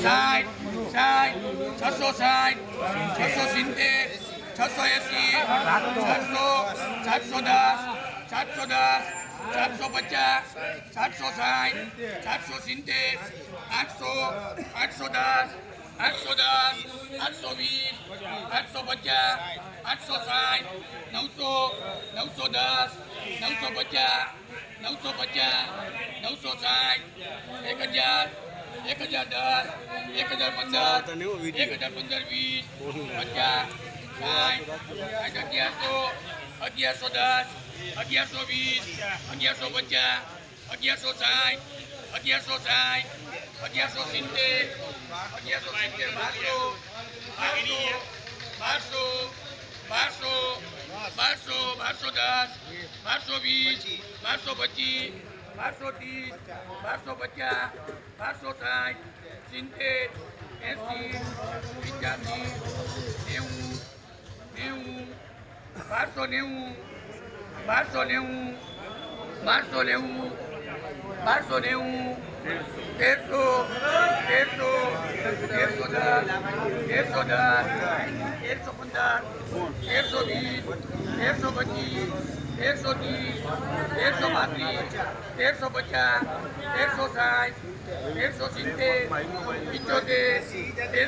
સાઠ સાઠ, છસો સાઠ, છસો સિત્તેર, છસો એસી સાતસો સાતસો દસ સાતસો દસ, સાતસો પચાસ, સાતસો સાઠ, સાતસો સિત્તેર, આઠસો આઠસો દસ આઠસો દસ, આઠસો વીસ, આઠસો પચાસ, આઠસો સાઠ, નવસો નવસો દસ, નવસો પચાસ નવસો પચાસ, નવસો સાઠ, એક હજાર એક હજાર દસ એક હજાર પંદર એક હજાર પંદર વીસ પચાસ સાઠ અગિયારસો અગિયારસો દસ અગિયારસો વીસ અગિયારસો પચાસ અગિયારસો સાઠ અગિયારસો સાઠ અગિયારસો સિત્તેર અગિયારસો સિત્તેર બારસો બારસો બારસો બારસો બારસો દસ બારસો વીસ બારસો પચીસ બારસો ત્રીસ, બારસો પચાસ, બારસો સાઠ, સિત્તેર, એંસી, પંચ્યાસી, નેવું નેવું, બારસો નેવું બારસો નેવું બારસો નેવું બારસો નેવું, તેરસો તેરસો તેરસો દસ તેરસો દસ, તેરસો પંદર તેરસો વીસ તેરસો પચીસ તેરસો ત્રીસ તેરસો પાંત્રીસ તેરસો પચાસ તેરસો સાઠ તેરસો સિત્તેર પંચોતેર તેરસો